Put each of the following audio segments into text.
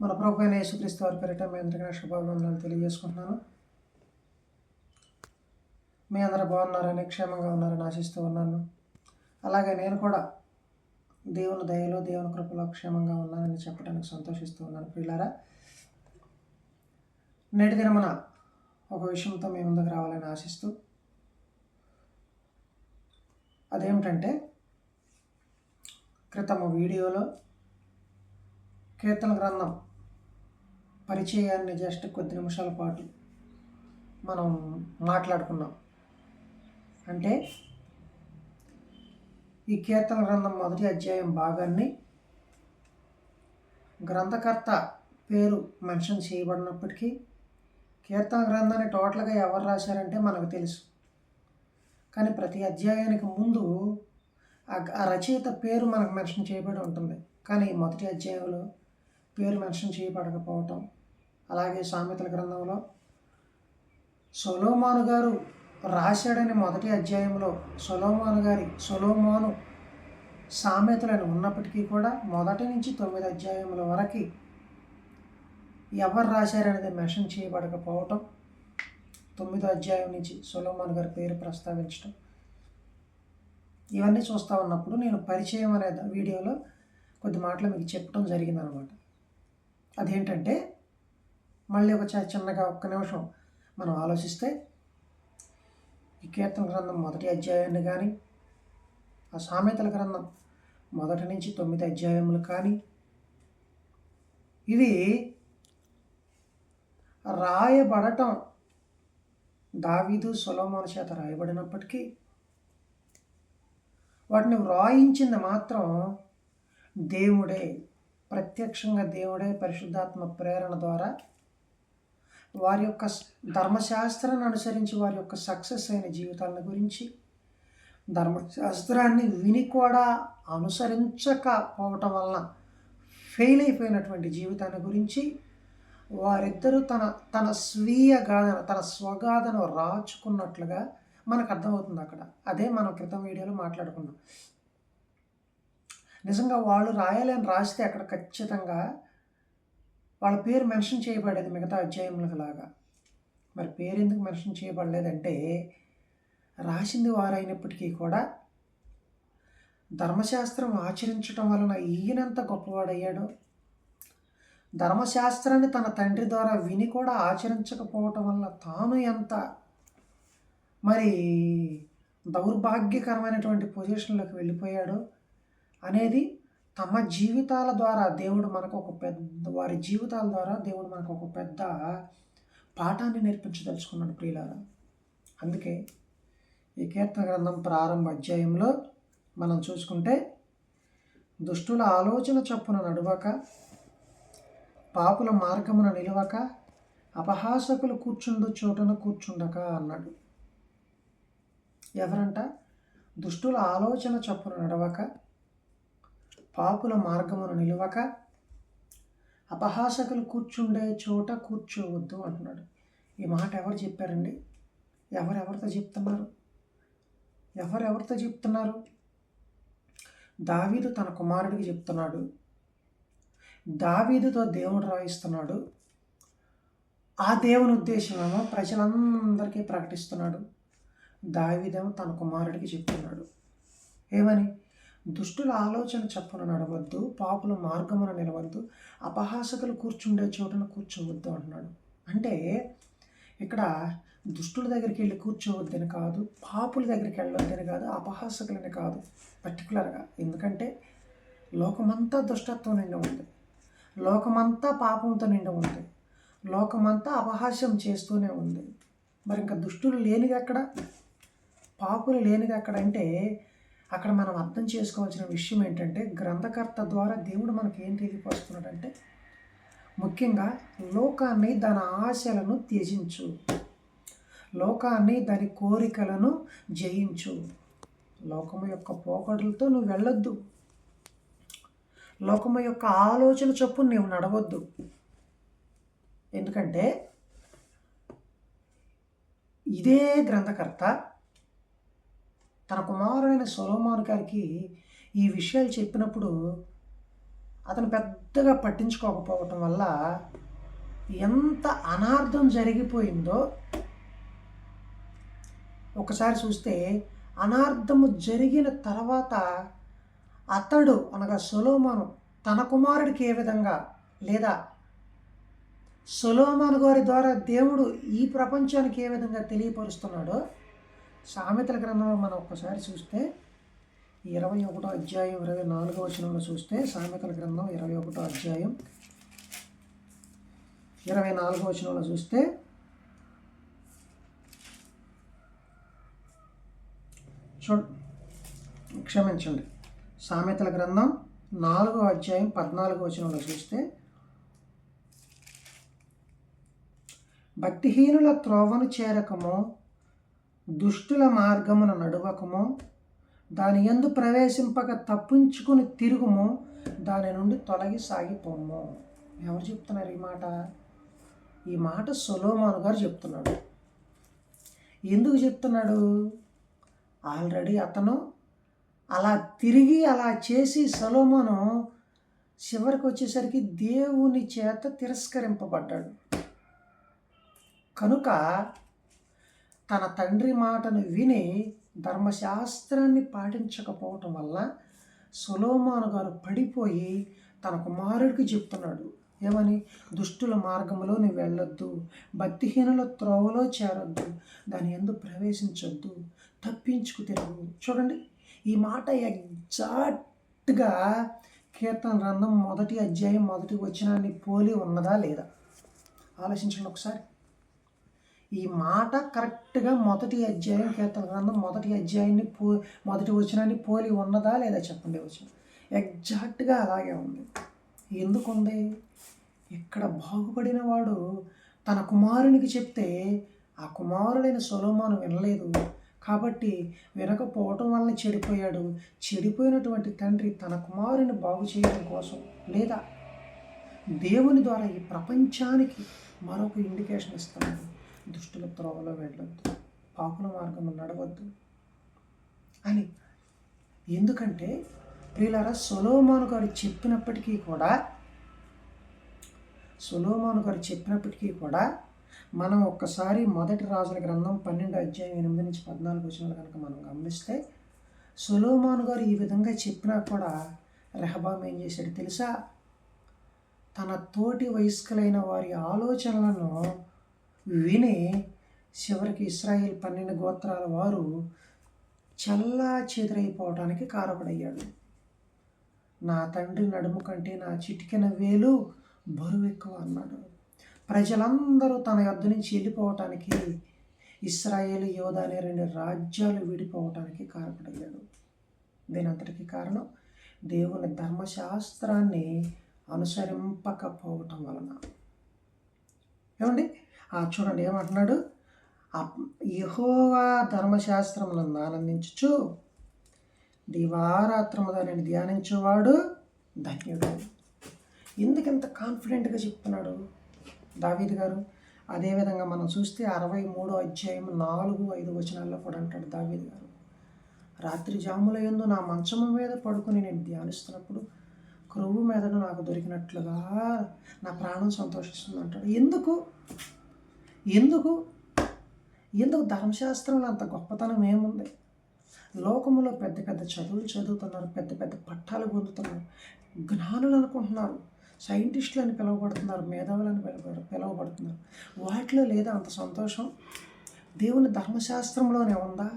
మన ప్రభు అయిన యేసుక్రీస్తు వారి పేరిట మీ అందరికీ శుభాభివందనాలు తెలియజేసుకుంటున్నాను. మీ అందరూ బాగున్నారని క్షేమంగా ఉన్నారని ఆశిస్తూ ఉన్నాను. అలాగే నేను కూడా దేవుని దయలో దేవుని కృపలో క్షేమంగా ఉన్నానని చెప్పడానికి సంతోషిస్తూ ఉన్నాను ప్రియులారా. నేటి దినమున ఒక విషయంతో మీ ముందుకు రావాలని ఆశిస్తూ అదేమిటంటే క్రితము వీడియోలో కీర్తన గ్రంథం పరిచయాన్ని జస్ట్ కొద్ది నిమిషాల పాటు మనం మాట్లాడుకున్నాం. అంటే ఈ కీర్తన గ్రంథం మొదటి అధ్యాయం భాగాన్ని గ్రంథకర్త పేరు మెన్షన్ చేయబడినప్పటికీ కీర్తన గ్రంథాన్ని టోటల్గా ఎవరు రాశారంటే మనకు తెలుసు. కానీ ప్రతి అధ్యాయానికి ముందు ఆ- రచయిత పేరు మనకు మెన్షన్ చేయబడి ఉంటుంది. కానీ మొదటి అధ్యాయంలో పేరు మెన్షన్ చేయబడకపోవటం అలాగే సామెతల గ్రంథంలో సొలోమాను గారు రాశాడని మొదటి అధ్యాయంలో సొలోమాను గారి సొలోమాను సామెతలను ఉన్నప్పటికీ కూడా మొదటి నుంచి తొమ్మిది అధ్యాయముల వరకు ఎవరు రాశారనేది మెషన్ చేయబడకపోవటం తొమ్మిదో అధ్యాయం నుంచి సొలోమాన్ గారి పేరు ప్రస్తావించడం ఇవన్నీ చూస్తూ ఉన్నప్పుడు నేను పరిచయం అనే వీడియోలో కొద్ది మాటలు మీకు చెప్పడం జరిగిందనమాట. అదేంటంటే మళ్ళీ ఒక చ- చిన్నగా ఒక్క నిమిషం మనం ఆలోచిస్తే ఈ కీర్తన గ్రంథం మొదటి అధ్యాయాన్ని కానీ ఆ సామెతల గ్రంథం మొదటి నుంచి తొమ్మిది అధ్యాయములు కానీ ఇవి రాయబడటం దావీదు సొలోమోను చేత రాయబడినప్పటికీ వాటిని వ్రాయించింది మాత్రం దేవుడే ప్రత్యక్షంగా దేవుడే పరిశుద్ధాత్మ ప్రేరణ ద్వారా వారి యొక్క ధర్మశాస్త్రాన్ని అనుసరించి వారి యొక్క సక్సెస్ అయిన జీవితాలను గురించి ధర్మశాస్త్రాన్ని విని కూడా అనుసరించకపోవటం వలన ఫెయిల్ అయిపోయినటువంటి జీవితాన్ని గురించి వారిద్దరూ తన తన స్వీయ గాథను తన స్వగాథను రాచుకున్నట్లుగా మనకు అర్థమవుతుంది అక్కడ. అదే మనం క్రితం వీడియోలో మాట్లాడుకున్నాం. నిజంగా వాళ్ళు రాయాలని రాస్తే అక్కడ ఖచ్చితంగా వాళ్ళ పేరు మెన్షన్ చేయబడేది మిగతా అధ్యాయములకు లాగా మరి పేరు ఎందుకు మెన్షన్ చేయబడలేదంటే రాసింది వారైనప్పటికీ కూడా ధర్మశాస్త్రం ఆచరించటం వలన ఈయనంత గొప్పవాడయ్యాడు. ధర్మశాస్త్రాన్ని తన తండ్రి ద్వారా విని కూడా ఆచరించకపోవటం వల్ల తాను ఎంత మరి దౌర్భాగ్యకరమైనటువంటి పొజిషన్లోకి వెళ్ళిపోయాడు అనేది తమ జీవితాల ద్వారా దేవుడు మనకు ఒక పెద్ద వారి జీవితాల ద్వారా దేవుడు మనకు ఒక పెద్ద పాఠాన్ని నేర్పించదలుచుకున్నాడు ప్రియులారా. అందుకే ఈ కీర్తన గ్రంథం ప్రారంభ అధ్యాయంలో మనం చూసుకుంటే దుష్టుల ఆలోచన చొప్పున నడువక పాపుల మార్గమున నిలవక అపహాసకులు కూర్చుండు చోటన కూర్చుండక అన్నాడు. ఎవరంట? దుష్టుల ఆలోచన చొప్పున నడవక పాపుల మార్గమును నిలవక అపహాసకులు కూర్చుండే చోట కూర్చోవద్దు అంటున్నాడు. ఈ మాట ఎవరు చెప్పారండి? ఎవరెవరితో చెప్తున్నారు? ఎవరెవరితో చెప్తున్నారు? దావీదు తన కుమారుడికి చెప్తున్నాడు. దావీదుతో దేవుడు రాయిస్తున్నాడు. ఆ దేవుని ఉద్దేశమేమో ప్రజలందరికీ ప్రకటిస్తున్నాడు. దావీదేమో తన కుమారుడికి చెప్తున్నాడు. ఏమని? దుష్టుల ఆలోచన చప్పున నడవద్దు పాపుల మార్గమున నిలవద్దు అపహాసకులు కూర్చుండే చోటున కూర్చోవద్దు అంటున్నాడు. అంటే ఇక్కడ దుష్టుల దగ్గరికి వెళ్ళి కూర్చోవద్దని కాదు పాపుల దగ్గరికి వెళ్ళొద్దని కాదు అపహాసకులని కాదు పర్టికులర్గా ఎందుకంటే లోకమంతా దుష్టత్వం నిండి ఉంది. లోకమంతా పాపంతో నిండి ఉంది. లోకమంతా అపహాస్యం చేస్తూనే ఉంది. మరి ఇంకా దుష్టులు లేనిది ఎక్కడ? పాపులు లేనిది ఎక్కడ? అంటే అక్కడ మనం అర్థం చేసుకోవాల్సిన విషయం ఏంటంటే గ్రంథకర్త ద్వారా దేవుడు మనకి ఏం తెలియపరుస్తున్నాడంటే ముఖ్యంగా లోకాన్ని దాని ఆశలను త్యజించు. లోకాన్ని దాని కోరికలను జయించు. లోకము యొక్క పోకడులతో నువ్వు వెళ్ళొద్దు. లోకము యొక్క ఆలోచన చొప్పున నువ్వు నడవద్దు. ఎందుకంటే ఇదే గ్రంథకర్త తన కుమారుడైన సొలోమాన్ గారికి ఈ విషయాలు చెప్పినప్పుడు అతను పెద్దగా పట్టించుకోకపోవటం వల్ల ఎంత అనార్థం జరిగిపోయిందో ఒకసారి చూస్తే అనార్థము జరిగిన తర్వాత అతడు అనగా సొలోమాను తన కుమారుడికి ఏ విధంగా లేదా సొలోమాన్ గారి ద్వారా దేవుడు ఈ ప్రపంచానికి ఏ విధంగా తెలియపరుస్తున్నాడో సామెతల గ్రంథంలో మనం ఒక్కసారి చూస్తే ఇరవై ఒకటో అధ్యాయం ఇరవై నాలుగో వచనంలో చూస్తే సామెతల గ్రంథం ఇరవై ఒకటో అధ్యాయం ఇరవై నాలుగో వచనంలో చూస్తే చూ క్షమించండి. సామెతల గ్రంథం నాలుగో అధ్యాయం పద్నాలుగో వచనంలో చూస్తే భక్తిహీనుల త్రోవను చేరకము దుష్టుల మార్గమున నడువకము దాని ఎందు ప్రవేశింపక తప్పించుకుని తిరుగుము దాని నుండి తొలగి సాగిపోము. ఎవరు చెప్తున్నారు ఈ మాట? ఈ మాట సులోమాను గారు చెప్తున్నాడు. ఎందుకు చెప్తున్నాడు? ఆల్రెడీ అతను అలా తిరిగి అలా చేసి సొలోమాను చివరికి వచ్చేసరికి దేవుని చేత తిరస్కరింపబడ్డాడు. కనుక తన తండ్రి మాటను విని ధర్మశాస్త్రాన్ని పాటించకపోవటం వల్ల సులోమాను గారు పడిపోయి తన కుమారుడికి చెప్తున్నాడు. ఏమని? దుష్టుల మార్గంలో నువ్వు వెళ్ళొద్దు. భక్తిహీనుల త్రోవలో చేరొద్దు. దాని ఎందు ప్రవేశించొద్దు. తప్పించుకు తిరుగు. చూడండి ఈ మాట ఎగ్జాక్ట్గా కీర్తన గ్రంథం మొదటి అధ్యాయం మొదటి వచనాన్ని పోలి ఉన్నదా లేదా? ఆలోచించండి ఒకసారి. ఈ మాట కరెక్ట్గా మొదటి అధ్యాయం కీర్తన గ్రంథం మొదటి అధ్యాయాన్ని పో మొదటి వచనాన్ని పోలి ఉన్నదా లేదా చెప్పండి వచనం. ఎగ్జాక్ట్గా అలాగే ఉంది. ఎందుకుంది? ఇక్కడ బాగుపడిన వాడు తన కుమారునికి చెప్తే ఆ కుమారుడైన సొలోమాను వినలేదు. కాబట్టి వినకపోవటం వలన చెడిపోయాడు. చెడిపోయినటువంటి తండ్రి తన కుమారుని బాగు చేయడం కోసం లేదా దేవుని ద్వారా ఈ ప్రపంచానికి మరొక ఇండికేషన్ ఇస్తున్నాడు. దుష్టుల త్రోవలో వెళ్ళొద్దు. పాపుల మార్గంలో నడవద్దు. అని ఎందుకంటే ప్రియులారా సొలోమాను గారు చెప్పినప్పటికీ కూడా సొలోమాను గారు చెప్పినప్పటికీ కూడా మనం ఒక్కసారి మొదటి రాజుల గ్రంథం పన్నెండు అధ్యాయం ఎనిమిది నుంచి పద్నాలుగు వచ్చిన కనుక మనం గమనిస్తే సొలోమాను గారు ఈ విధంగా చెప్పినా కూడా రెహబాం ఏం చేశాడు తెలుసా? తన తోటి వయస్కులైన వారి ఆలోచనలను విని చివరికి ఇస్రాయేల్ పన్నెండు గోత్రాల వారు చల్లా చెదిరైపోవటానికి కారకుడయ్యాడు. నా తండ్రి నడుము కంటే నా చిటికెన వేలు బరువు ఎక్కువ అన్నాడు. ప్రజలందరూ తన యొద్ద నుంచి వెళ్ళిపోవటానికి ఇస్రాయేల్ యోధ అనే రెండు రాజ్యాలు విడిపోవటానికి కారకుడయ్యాడు. దీనంతటికి కారణం దేవుని ధర్మశాస్త్రాన్ని అనుసరింపకపోవటం వలన. ఏమండి? చూడండి ఏమంటున్నాడు? యహోవా ధర్మశాస్త్రములను ఆనందించు దివారాత్రము దానిని ధ్యానించేవాడు ధన్యుడు. ఎందుకు ఇంత కాన్ఫిడెంట్గా చెప్తున్నాడు దావీద్ గారు? అదేవిధంగా మనం చూస్తే అరవై మూడో అధ్యాయం నాలుగు ఐదు వచనాల్లో కూడా అంటాడు దావీద్ గారు. రాత్రి జాముల ఎందు నా మంచము మీద పడుకొని నేను ధ్యానిస్తున్నప్పుడు క్రొవ్వు మీదను నాకు దొరికినట్లుగా నా ప్రాణం సంతోషిస్తుంది అంటాడు ఎందుకు? ఎందుకు? ఎందుకు ధర్మశాస్త్రంలో అంత గొప్పతనం ఏముంది? లోకములో పెద్ద పెద్ద చదువులు చదువుతున్నారు పెద్ద పెద్ద పట్టాలు పొందుతున్నారు జ్ఞానులు అనుకుంటున్నారు సైంటిస్టులు అని పిలువబడుతున్నారు మేధావులని పిలువ పిలువబడుతున్నారు. వాటిలో లేదా అంత సంతోషం? దేవుని ధర్మశాస్త్రంలోనే ఉందా?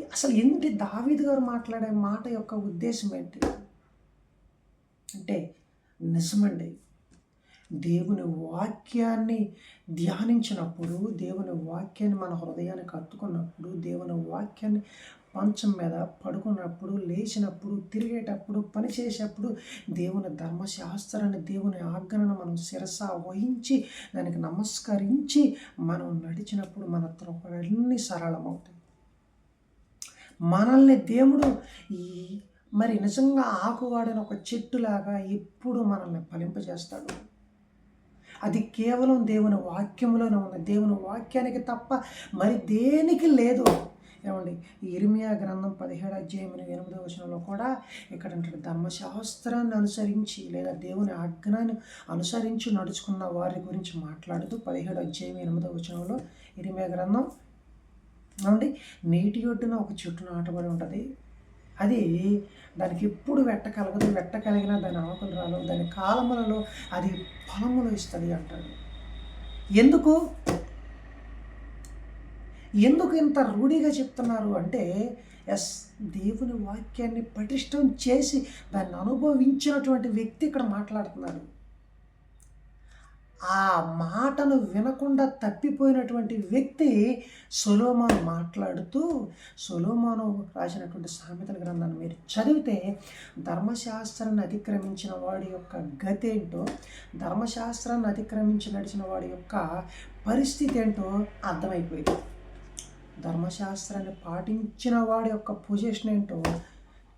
అసలు ఏంటి దావీద్ గారు మాట్లాడే మాట యొక్క ఉద్దేశం ఏంటి? అంటే నిజమండి. దేవుని వాక్యాన్ని ధ్యానించినప్పుడు దేవుని వాక్యాన్ని మన హృదయానికి కట్టుకున్నప్పుడు దేవుని వాక్యాన్ని మంచం మీద పడుకున్నప్పుడు లేచినప్పుడు తిరిగేటప్పుడు పని చేసేటప్పుడు దేవుని ధర్మశాస్త్రాన్ని దేవుని ఆజ్ఞను మనం శిరస వహించి దానికి నమస్కరించి మనం నడిచినప్పుడు మన త్రోవలన్నీ సరళమవుతాయి. మనల్ని దేవుడు ఈ మరి నిజంగా ఆకువాడిన ఒక చెట్టులాగా ఎప్పుడు మనల్ని ఫలింపజేస్తాడు? అది కేవలం దేవుని వాక్యంలోనే ఉంది. దేవుని వాక్యానికి తప్ప మరి దేనికి లేదు? ఏమండి? ఇరిమియా గ్రంథం పదిహేడు అధ్యాయం ఎనిమిదో వచనంలో కూడా ఇక్కడ అంటాడు ధర్మశాస్త్రాన్ని అనుసరించి లేదా దేవుని ఆజ్ఞాన్ని అనుసరించి నడుచుకున్న వారి గురించి మాట్లాడుతూ పదిహేడు అధ్యాయం ఎనిమిదో వచనంలో ఇరిమియా గ్రంథం ఏమండి? నీటి ఒడ్డున ఒక చెట్టు నాటబడి ఉంటుంది. అది దానికి ఎప్పుడు వెట్ట కలగదు వెట్ట కలిగినా దాని ఆకులు రాలు దాని కాలములలో అది ఫలములు ఇస్తుంది అంటాడు. ఎందుకు? ఎందుకు ఇంత రూఢిగా చెప్తున్నారు అంటే ఎస్ దేవుని వాక్యాన్ని పటిష్టం చేసి దాన్ని అనుభవించినటువంటి వ్యక్తి ఇక్కడ మాట్లాడుతున్నాడు. ఆ మాటను వినకుండా తప్పిపోయినటువంటి వ్యక్తి సొలోమాను మాట్లాడుతూ సొలోమాను రాసినటువంటి సామెతల గ్రంథాన్ని మీరు చదివితే ధర్మశాస్త్రాన్ని అతిక్రమించిన వాడి యొక్క గతి ఏంటో ధర్మశాస్త్రాన్ని అతిక్రమించి నడిచిన వాడి యొక్క పరిస్థితి ఏంటో అర్థమైపోయింది. ధర్మశాస్త్రాన్ని పాటించిన వాడి యొక్క పొజిషన్ ఏంటో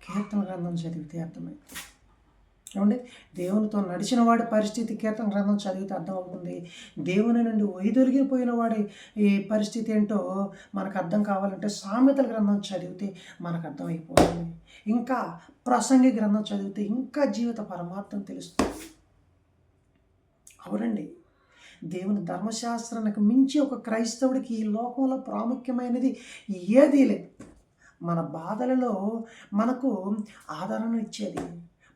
కీర్తన గ్రంథం చదివితే అర్థమైంది. చూడండి. దేవునితో నడిచిన వాడి పరిస్థితి కీర్తన గ్రంథం చదివితే అర్థమవుతుంది. దేవుని నుండి వైదొలిగిపోయిన వాడి ఈ పరిస్థితి ఏంటో మనకు అర్థం కావాలంటే సామెతల గ్రంథం చదివితే మనకు అర్థమైపోతుంది. ఇంకా ప్రసంగి గ్రంథం చదివితే ఇంకా జీవిత పరమార్థం తెలుస్తుంది. అవునండి. దేవుని ధర్మశాస్త్రానికి మించి ఒక క్రైస్తవుడికి ఈ లోకంలో ప్రాముఖ్యమైనది ఏదీ లేదు. మన బాధలలో మనకు ఆదరణ ఇచ్చేది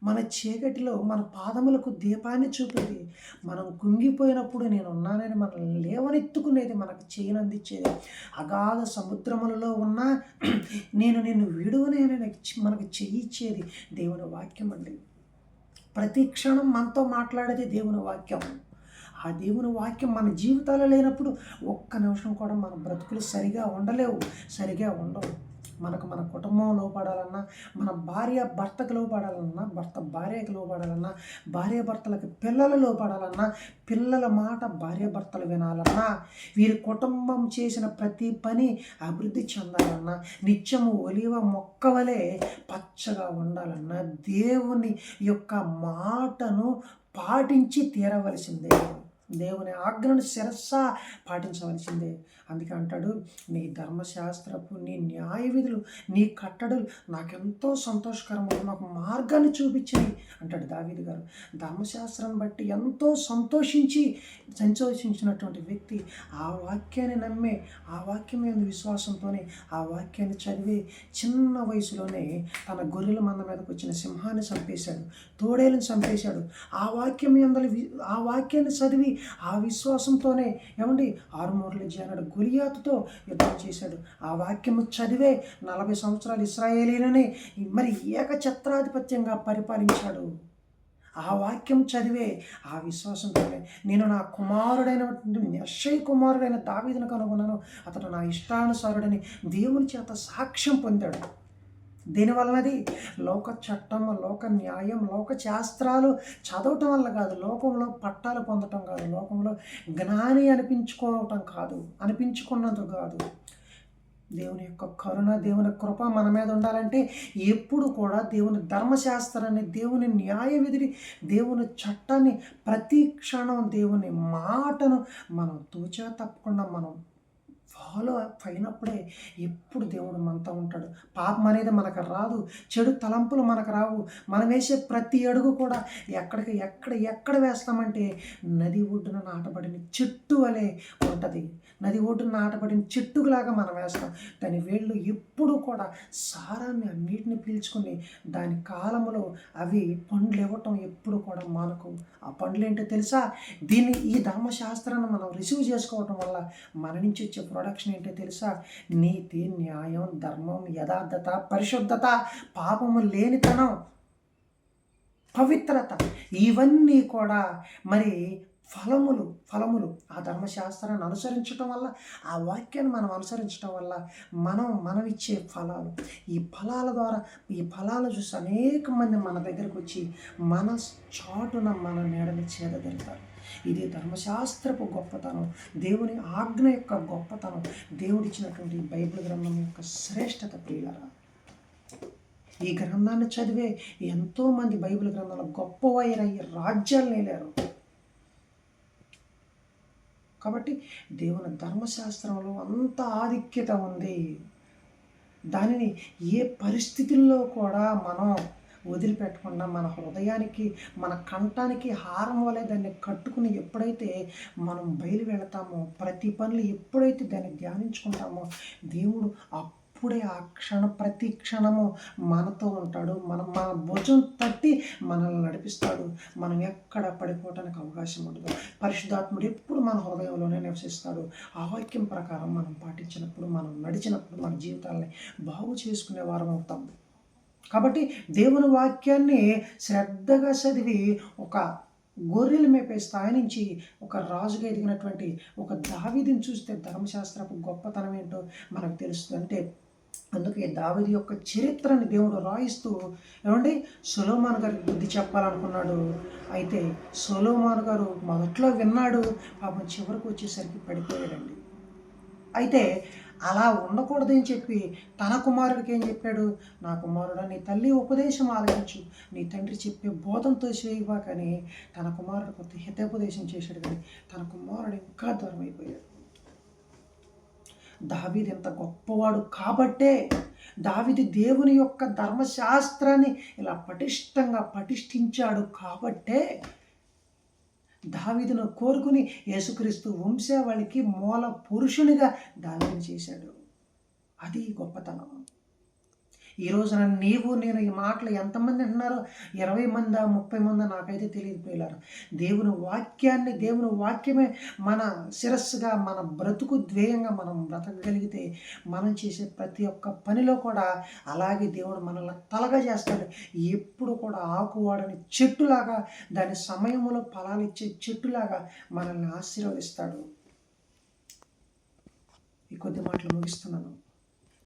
మన చీకటిలో మన పాదములకు దీపాన్ని చూపేది. మనం కుంగిపోయినప్పుడు నేను ఉన్నానని మనల్ని లేవనెత్తుకునేది మనకు చేయనందించేది. అగాధ సముద్రములలో ఉన్న నేను నిన్ను విడువనే మనకు చేయిచ్చేది దేవుని వాక్యం అండి. ప్రతి క్షణం మనతో మాట్లాడేది దేవుని వాక్యం. ఆ దేవుని వాక్యం మన జీవితాలు లేనప్పుడు ఒక్క నిమిషం కూడా మన బ్రతుకులు సరిగా ఉండలేవు సరిగా ఉండవు. మనకు మన కుటుంబం లోపడాలన్నా మన భార్య భర్తకు లోపడాలన్నా భర్త భార్యకు లోపడాలన్నా భార్య భర్తలకు పిల్లలు లోపడాలన్నా పిల్లల మాట భార్య భర్తలు వినాలన్నా వీరి కుటుంబం చేసిన ప్రతి పని అభివృద్ధి చెందాలన్నా నిత్యము ఒలివ మొక్కవలే పచ్చగా ఉండాలన్నా దేవుని యొక్క మాటను పాటించి తీరవలసిందే. దేవుని ఆజ్ఞను శిరస్స పాటించవలసిందే. అందుకే అంటాడు నీ ధర్మశాస్త్రపు నీ న్యాయ విధులు నీ కట్టడలు నాకెంతో సంతోషకరము నాకు మార్గాన్ని చూపించింది అంటాడు దావీది గారు. ధర్మశాస్త్రం బట్టి ఎంతో సంతోషించి సంతోషించినటువంటి వ్యక్తి ఆ వాక్యాన్ని నమ్మే ఆ వాక్యం మీద విశ్వాసంతోనే ఆ వాక్యాన్ని చదివి చిన్న వయసులోనే తన గొర్రెల మంద మీదకి వచ్చిన సింహాన్ని చంపేశాడు తోడేలను చంపేశాడు. ఆ వాక్యం ఎందలి ఆ వాక్యాన్ని చదివి ఆ విశ్వాసంతోనే. ఏమండి? ఆరుమూరలు జానాడు గులియాతుతో యుద్ధం చేశాడు. ఆ వాక్యము చదివే నలభై సంవత్సరాలు ఇస్రాయేలీలని మరి ఏకఛత్రాధిపత్యంగా పరిపాలించాడు. ఆ వాక్యం చదివే ఆ విశ్వాసంతోనే. నేను నా కుమారుడైనటువంటి అక్షయ్ కుమారుడైన దావీదును కనుగొన్నాను. అతడు నా ఇష్టానుసారుడని దేవుని చేత సాక్ష్యం పొందాడు. దీనివల్లది లోక చట్టం లోక న్యాయం లోక శాస్త్రాలు చదవటం వల్ల కాదు లోకంలో పట్టాలు పొందటం కాదు లోకంలో జ్ఞాని అనిపించుకోవటం కాదు అనిపించుకున్నందుకు కాదు. దేవుని యొక్క కరుణ దేవుని కృప మన మీద ఉండాలంటే ఎప్పుడు కూడా దేవుని ధర్మశాస్త్రాన్ని దేవుని న్యాయ విధిని దేవుని చట్టాన్ని ప్రతి క్షణం దేవుని మాటను మనం తూచా తప్పకుండా మనం ఫాలో అయినప్పుడే ఎప్పుడు దేవుడు మనతో ఉంటాడు. పాపం అనేది మనకు రాదు. చెడు తలంపులు మనకు రావు. మనం వేసే ప్రతి అడుగు కూడా ఎక్కడికి ఎక్కడ ఎక్కడ వేస్తామంటే నది ఒడ్డున నాటబడిన చెట్టు వలె ఉంటుంది. నది ఒడ్డున నాటబడిన చెట్టులాగా మనం వేస్తాం. దాని వేళ్ళు ఎప్పుడు కూడా సారాన్ని అన్నిటిని పీల్చుకుని దాని కాలంలో అవి పండ్లు ఇవ్వటం ఎప్పుడు కూడా మనకు. ఆ పండ్లు ఏంటో తెలుసా? దీన్ని ఈ ధర్మశాస్త్రాన్ని మనం రిసీవ్ చేసుకోవటం వల్ల మన నుంచి వచ్చే లక్షణం ఏంటో తెలుసా? నీతి న్యాయం ధర్మం యథార్థత పరిశుద్ధత పాపము లేనితనం పవిత్రత ఇవన్నీ కూడా మరి ఫలములు ఫలములు. ఆ ధర్మశాస్త్రాన్ని అనుసరించడం వల్ల ఆ వాక్యాన్ని మనం అనుసరించడం వల్ల మనం మనం ఇచ్చే ఫలాలు. ఈ ఫలాల ద్వారా ఈ ఫలాలు చూసి అనేక మంది మన దగ్గరకు వచ్చి మన చాటున మన నీడని చేదగలుగుతారు ఇది ధర్మశాస్త్రపు గొప్పతనం దేవుని ఆజ్ఞ యొక్క గొప్పతనం దేవుడిచ్చినటువంటి బైబిల్ గ్రంథం యొక్క శ్రేష్టత ప్రియులరా. ఈ గ్రంథాన్ని చదివే ఎంతోమంది బైబిల్ గ్రంథాలు గొప్ప రాజ్యాలు నేలారు కాబట్టి దేవుని ధర్మశాస్త్రంలో అంత ఆధిక్యత ఉంది. దానిని ఏ పరిస్థితుల్లో కూడా మనం వదిలిపెట్టకుండా మన హృదయానికి మన కంఠానికి హారం వలె దాన్ని కట్టుకుని ఎప్పుడైతే మనం బయలు వెళతామో ప్రతి పనులు ఎప్పుడైతే దాన్ని ధ్యానించుకుంటామో దేవుడు అప్పుడే ఆ క్షణ ప్రతి క్షణము మనతో ఉంటాడు. మనం మన భుజం తట్టి మనల్ని నడిపిస్తాడు. మనం ఎక్కడ పడిపోవటానికి అవకాశం ఉండదు. పరిశుద్ధాత్ముడు ఎప్పుడు మన హృదయంలోనే నివసిస్తాడు. ఆ వాక్యం ప్రకారం మనం పాటించినప్పుడు మనం నడిచినప్పుడు మన జీవితాలని బాగు చేసుకునే వారం అవుతాం కాబట్టి దేవుని వాక్యాన్ని శ్రద్ధగా చదివి ఒక గొర్రెలు మేపే స్థాయి నుంచి ఒక రాజుగా ఎదిగినటువంటి ఒక దావిదిని చూస్తే ధర్మశాస్త్రపు గొప్పతనం ఏంటో మనకు తెలుస్తుంది. అంటే అందుకే దావిది యొక్క చరిత్రని దేవుడు రాయిస్తూ ఏమండి? సొలోమాన్ గారికి బుద్ధి చెప్పాలనుకున్నాడు. అయితే సొలోమాన్ గారు మొదట్లో విన్నాడు పాపం చివరికి వచ్చేసరికి పడిపోయాడండి. అయితే అలా ఉండకూడదని చెప్పి తన కుమారుడికి ఏం చెప్పాడు? నా కుమారుడు నీ తల్లి ఉపదేశం ఆలకించు. నీ తండ్రి చెప్పే బోధంతో చేయవా కానీ తన కుమారుడు కొత్త హితోపదేశం చేశాడు కానీ తన కుమారుడు ఇంకా దూరం అయిపోయాడు. దావీది ఎంత గొప్పవాడు కాబట్టే దావిది దేవుని యొక్క ధర్మశాస్త్రాన్ని ఇలా పటిష్టంగా పటిష్ఠించాడు కాబట్టే దావిదును కోరుకుని యేసుక్రీస్తు వంశావళికి మూల పురుషునిగా దావిని చేశాడు. అది గొప్పతనం. ఈ రోజున నీవు నేను ఈ మాటలు ఎంతమంది అంటున్నారో ఇరవై మందా ముప్పై మందా నాకైతే తెలియకపోయారు దేవుని వాక్యాన్ని దేవుని వాక్యమే మన శిరస్సుగా మన బ్రతుకు ధ్యేయంగా మనం బ్రతకగలిగితే మనం చేసే ప్రతి ఒక్క పనిలో కూడా అలాగే దేవుడు మనల్ని తలగా చేస్తాడు. ఎప్పుడు కూడా ఆకువాడని చెట్టులాగా దాని సమయంలో ఫలాలు ఇచ్చే చెట్టులాగా మనల్ని ఆశీర్వదిస్తాడు. ఈ కొద్ది మాటలు ముగిస్తున్నాను.